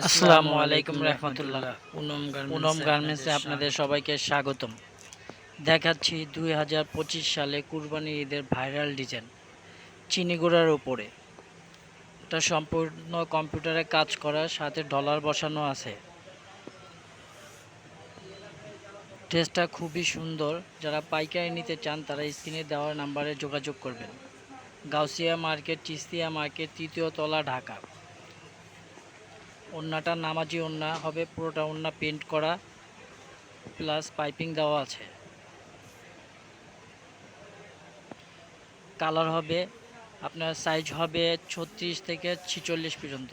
আসসালামু আলাইকুম রহমতুল্লাহ। পুনম পুনম গার্মেন্টসে আপনাদের সবাইকে স্বাগতম। দেখাচ্ছি দুই হাজার পঁচিশ সালে কুরবানি ঈদের ভাইরাল ডিজাইন চিনিগুড়ার উপরে। এটা সম্পূর্ণ কম্পিউটারে কাজ করা সাথে ডলার বসানো আছে। ড্রেসটা খুবই সুন্দর। যারা পাইকারি নিতে চান তারা স্ক্রিনে দেওয়া নাম্বারে যোগাযোগ করবেন। গাউসিয়া মার্কেট চিস্তিয়া মার্কেট তৃতীয় তলা ঢাকা। ওন্নাটা নামাজি ওন্না হবে, পুরোটা ওন্না পেন্ট করা প্লাস পাইপিং দেওয়া আছে। কালার হবে, আপনার সাইজ হবে ছত্রিশ থেকে ছিচল্লিশ পর্যন্ত।